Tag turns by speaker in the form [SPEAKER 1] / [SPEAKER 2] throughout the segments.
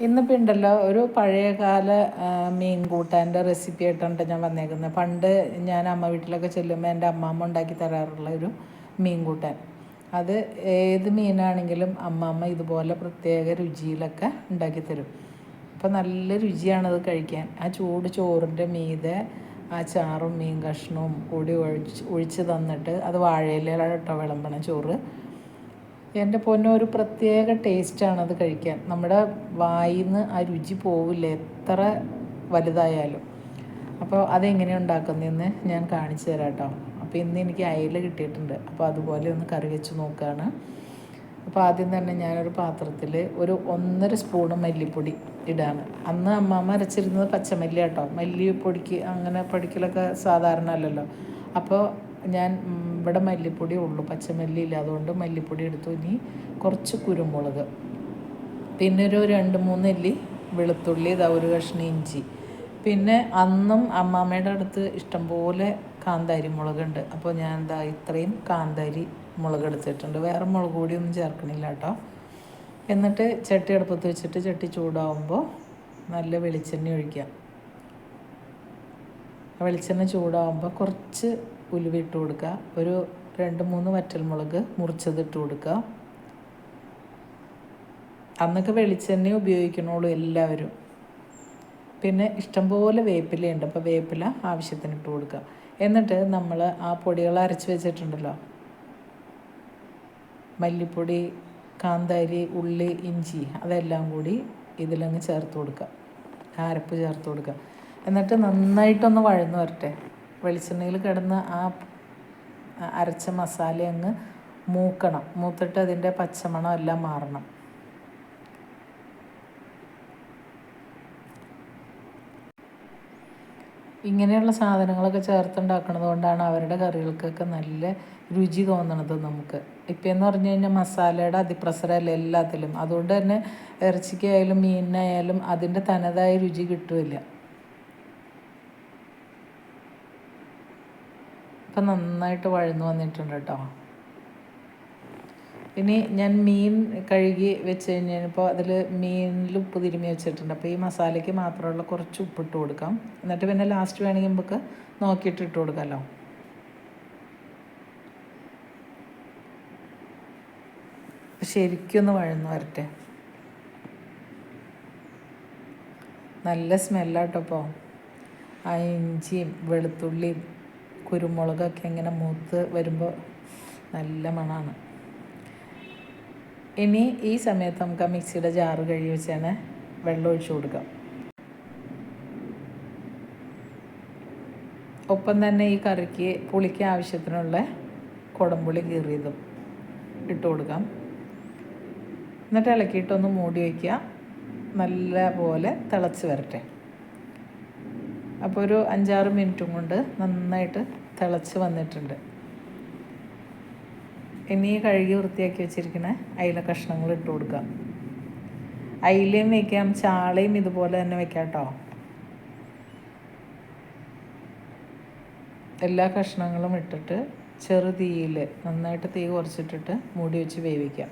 [SPEAKER 1] ഇന്നിപ്പോൾ ഉണ്ടല്ലോ ഒരു പഴയകാല മീൻ കൂട്ടാന്റെ റെസിപ്പി ആയിട്ടാണ് ഞാൻ വന്നേക്കുന്നത് പണ്ട് ഞാൻ അമ്മ വീട്ടിലൊക്കെ ചെല്ലുമ്പോൾ എന്റെ അമ്മാമ്മ ഉണ്ടാക്കി തരാറുള്ള ഒരു മീൻ കൂട്ടാൻ. അത് ഏത് മീനാണെങ്കിലും അമ്മാമ്മ ഇതുപോലെ പ്രത്യേക രുചിയിലൊക്കെ ഉണ്ടാക്കി തരും. അപ്പോൾ നല്ല രുചിയാണത് കഴിക്കാൻ. ആ ചൂട് ചോറിന്റെ മീതെ ആ ചാറും മീൻ കഷ്ണവും കൂടി ഒഴിച്ച് ഒഴിച്ച് തന്നിട്ട് അത് വാഴയിലാണ് കേട്ടോ വിളമ്പണം ചോറ്. എന്റെ പൊന്നെ ഒരു പ്രത്യേക ടേസ്റ്റാണ് അത് കഴിക്കാൻ. നമ്മുടെ വായിൽ നിന്ന് ആ രുചി പോവില്ല എത്ര വലുതായാലും. അപ്പോൾ അതെങ്ങനെ ഉണ്ടാക്കുന്നതെന്ന് ഞാൻ കാണിച്ചു തരാം കേട്ടോ അപ്പോൾ ഇന്ന് എനിക്ക് അയല കിട്ടിയിട്ടുണ്ട്. അപ്പോൾ അതുപോലെ ഒന്ന് കറി വെച്ച് നോക്കുകയാണ് അപ്പോൾ ആദ്യം തന്നെ ഞാനൊരു പാത്രത്തിൽ ഒരു ഒന്നര സ്പൂണ് മല്ലിപ്പൊടി ഇടാണ്. അന്ന് അമ്മാമ്മ അരച്ചിരുന്നത് പച്ചമല്ലി കേട്ടോ മല്ലിപ്പൊടിക്ക് അങ്ങനെ പൊടിക്കലൊക്കെ സാധാരണ അല്ലല്ലോ. അപ്പോൾ ഞാൻ ഇവിടെ മല്ലിപ്പൊടി ഉള്ളൂ. പച്ചമല്ലി ഇല്ല അതുകൊണ്ട് മല്ലിപ്പൊടി എടുത്തു. ഇനി കുറച്ച് കുരുമുളക്. പിന്നെ ഒരു രണ്ട് മൂന്ന് അല്ലി വെളുത്തുള്ളി ഇതാ ഒരു കഷ്ണം ഇഞ്ചി. പിന്നെ അന്നും അമ്മാമ്മയുടെ അടുത്ത് ഇഷ്ടംപോലെ കാന്താരി മുളകുണ്ട്. അപ്പോൾ ഞാൻ എന്താ ഇത്രയും കാന്താരി മുളക് എടുത്തിട്ടുണ്ട്. വേറെ മുളക് പൊടിയൊന്നും ചേർക്കണില്ല കേട്ടോ. എന്നിട്ട് ചട്ടി അടുപ്പത്ത് വെച്ചിട്ട് ചട്ടി ചൂടാവുമ്പോൾ നല്ല വെളിച്ചെണ്ണ ഒഴിക്കാം. വെളിച്ചെണ്ണ ചൂടാകുമ്പോൾ കുറച്ച് ഉലുവ ഇട്ട് കൊടുക്കുക ഒരു രണ്ട് മൂന്ന് വറ്റൽമുളക് മുറിച്ചത് ഇട്ട് കൊടുക്കുക അന്നൊക്കെ വെളിച്ചെണ്ണ ഉപയോഗിക്കണുള്ളൂ എല്ലാവരും. പിന്നെ ഇഷ്ടംപോലെ വേപ്പിലയുണ്ട് അപ്പോൾ വേപ്പില ആവശ്യത്തിന് ഇട്ട് കൊടുക്കുക എന്നിട്ട് നമ്മൾ ആ പൊടികൾ അരച്ച് വെച്ചിട്ടുണ്ടല്ലോ. മല്ലിപ്പൊടി കാന്താരി ഉള്ളി ഇഞ്ചി അതെല്ലാം കൂടി ഇതിലങ്ങ് ചേർത്ത് കൊടുക്കുക അരപ്പ് ചേർത്ത് കൊടുക്കുക എന്നിട്ട് നന്നായിട്ടൊന്ന് വഴന്ന് വരട്ടെ. വെളിച്ചെണ്ണയിൽ കിടന്ന് ആ അരച്ച മസാല അങ്ങ് മൂക്കണം. മൂത്തിട്ട് അതിന്റെ പച്ചമണം എല്ലാം മാറണം. ഇങ്ങനെയുള്ള സാധനങ്ങളൊക്കെ ചേർത്തുണ്ടാക്കുന്നത് കൊണ്ടാണ് അവരുടെ കറികൾക്കൊക്കെ നല്ല രുചി തോന്നണത് നമുക്ക്. ഇപ്പം എന്ന് പറഞ്ഞു കഴിഞ്ഞാൽ മസാലയുടെ അതിപ്രസരമല്ല എല്ലാത്തിലും. അതുകൊണ്ട് തന്നെ ഇറച്ചിക്കായാലും മീനിനായാലും അതിന്റെ തനതായ രുചി കിട്ടുമില്ല ഇപ്പം നന്നായിട്ട് വഴന്നു വന്നിട്ടുണ്ട് കേട്ടോ ഇനി ഞാൻ മീൻ കഴുകി വെച്ച് കഴിഞ്ഞപ്പോൾ അതിൽ മീനിൽ ഉപ്പ് തിരുമ്മി വെച്ചിട്ടുണ്ട്. അപ്പോൾ ഈ മസാലയ്ക്ക് മാത്രമുള്ള കുറച്ച് ഉപ്പിട്ട് കൊടുക്കാം. എന്നിട്ട് പിന്നെ ലാസ്റ്റ് വേണമെങ്കിൽ നമുക്ക് നോക്കിയിട്ട് ഇട്ട് കൊടുക്കാമല്ലോ ശരിക്കൊന്ന് വഴന്ന് വരട്ടെ. നല്ല സ്മെല്ലാട്ടോ ഇപ്പോൾ ആ ഇഞ്ചിയും വെളുത്തുള്ളിയും കുരുമുളകൊക്കെ ഇങ്ങനെ മൂത്ത് വരുമ്പോൾ നല്ല മണമാണ് ഇനി ഈ സമയത്ത് നമുക്ക് ആ മിക്സിയുടെ ജാറ് കഴുകി വെച്ചാണ് വെള്ളം ഒഴിച്ചു കൊടുക്കാം ഒപ്പം തന്നെ ഈ കറിക്ക് പുളിക്ക് ആവശ്യത്തിനുള്ള കുടംപുളി കീറിയതും ഇട്ട് കൊടുക്കാം. എന്നിട്ട് ഇളക്കിയിട്ടൊന്ന് മൂടി വയ്ക്കുക. നല്ല പോലെ തിളച്ച് വരട്ടെ. അപ്പോൾ ഒരു അഞ്ചാറ് മിനിറ്റും കൊണ്ട് നന്നായിട്ട് തിളച്ച് വന്നിട്ടുണ്ട്. ഇനി കഴുകി വൃത്തിയാക്കി വെച്ചിരിക്കുന്ന അയില കഷ്ണങ്ങൾ ഇട്ട് കൊടുക്കാം. അയിലയും വയ്ക്കാം ചാളയും ഇതുപോലെ തന്നെ വെക്കാം കേട്ടോ എല്ലാ കഷ്ണങ്ങളും ഇട്ടിട്ട് ചെറുതീയിൽ നന്നായിട്ട് തീ കുറച്ചിട്ടിട്ട് മൂടി വെച്ച് വേവിക്കാം.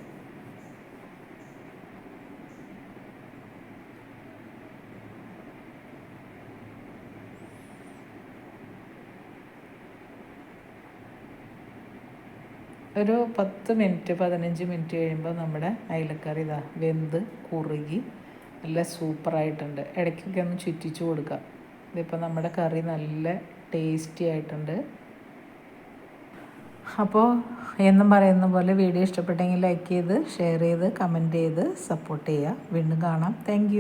[SPEAKER 1] ഒരു പത്ത് മിനിറ്റ് പതിനഞ്ച് മിനിറ്റ് കഴിയുമ്പോൾ നമ്മുടെ അയിലക്കറി ഇതാ വെന്ത് കുറുകി നല്ല സൂപ്പറായിട്ടുണ്ട്. ഇടയ്ക്കൊക്കെ ഒന്ന് ചുറ്റിച്ചു കൊടുക്കുക ഇതിപ്പോൾ നമ്മുടെ കറി നല്ല ടേസ്റ്റി ആയിട്ടുണ്ട്. അപ്പോൾ എന്നും പറയുന്ന പോലെ വീഡിയോ ഇഷ്ടപ്പെട്ടെങ്കിൽ ലൈക്ക് ചെയ്ത് ഷെയർ ചെയ്ത് കമന്റ് ചെയ്ത് സപ്പോർട്ട് ചെയ്യുക. വീണ്ടും കാണാം. താങ്ക്